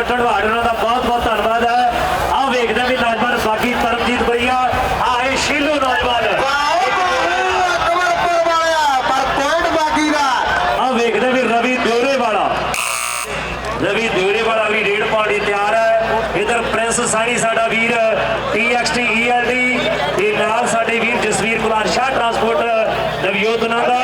ਢਿੱਲੋਂ ਢੜਵਾੜ ਉਹਨਾਂ ਦਾ ਬਹੁਤ ਬਹੁਤ ਧੰਨਵਾਦ ਹੈ। ਆਹ ਵੇਖਦੇ ਵੀ ਨੌਜਵਾਨ ਬਾਕੀ ਤਰਨਜੀਤ ਬਰੀਆ ਆਏ ਸ਼ੀਲੂ ਨੌਜਵਾਨ ਰਵੀ ਦਿਉਰੇ ਵਾਲਾ ਰਵੀ ਦਿਉਰੇ ਵਾਲਾ ਵੀ ਡੇਢ ਪਾਣੀ ਤਿਆਰ ਹੈ। ਇਧਰ ਪ੍ਰਿੰਸ ਸਾਡਾ ਵੀਰ ਟੀਐਕਸਟੀ ਨਾਲ ਸਾਡੇ ਵੀਰ ਜਸਵੀਰ ਕੁਲਾਰ ਸ਼ਾਹ ਟਰਾਂਸਪੋਰਟ ਨਵਯੋਤਨਾ ਦਾ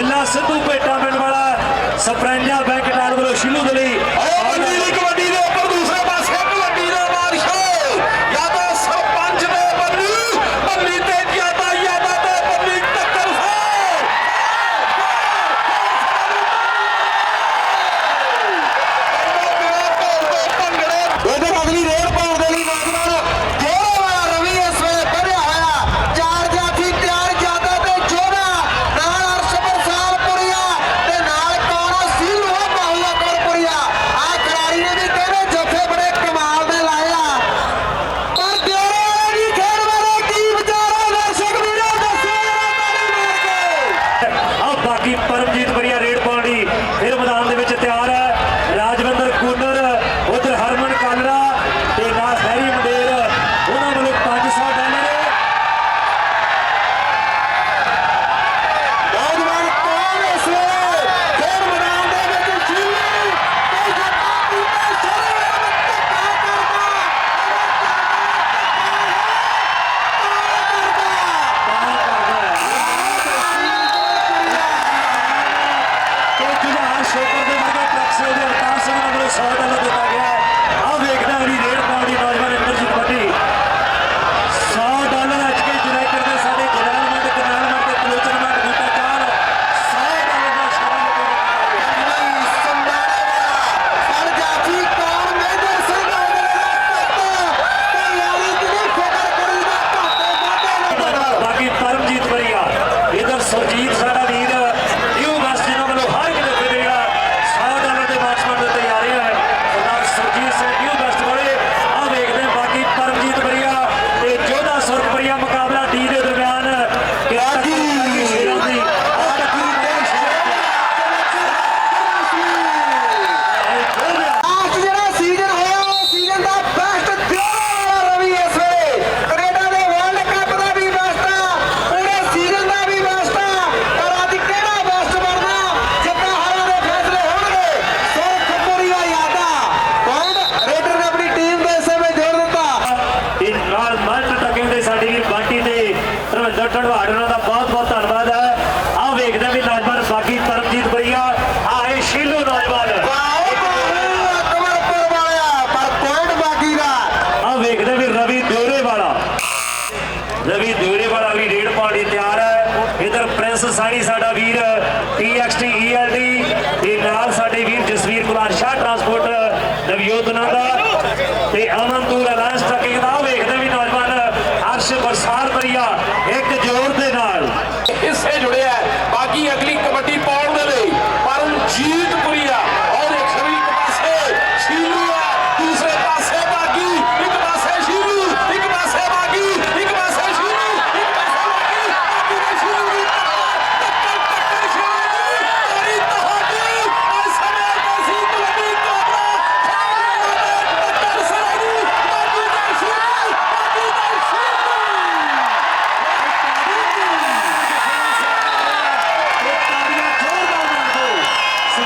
ਬਿੱਲਾ ਸਿੱਧੂ ਭੇਟਾ ਮਿਲਣ ਵਾਲਾ ਸਪਰੈਂਜਾ ਬੈਂਕ ਨਾਲ ਵੱਲੋਂ ਸ਼ਿਲੂ ਦੇ ਲਈ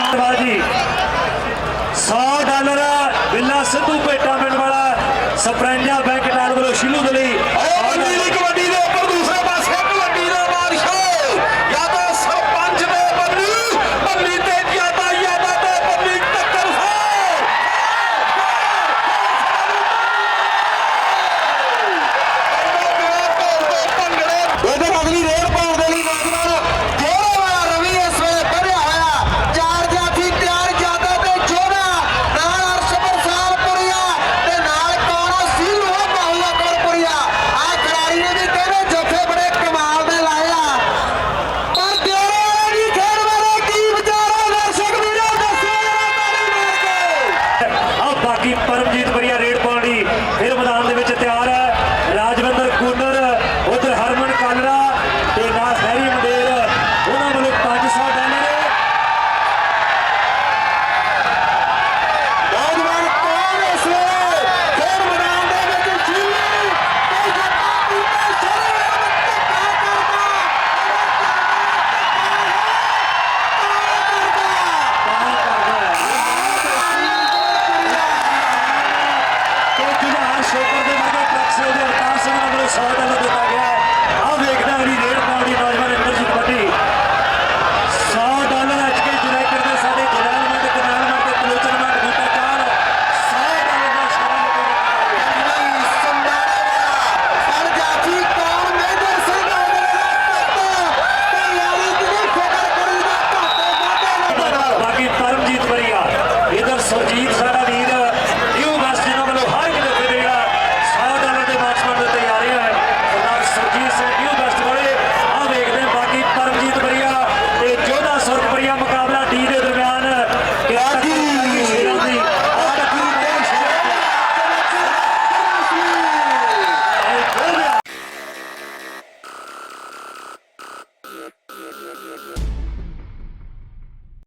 ధన్యవాదాలు బాలాజీ ਸ਼ੋਕਰ ਦੇ ਵਰਗੇ ਟਰੱਕ ਸੇ ਦੇ ਅਵਤਾਰ ਸਿੰਘ ਵੱਲੋਂ 100 ਡਾਲਰ ਦਿੱਤਾ ਗਿਆ।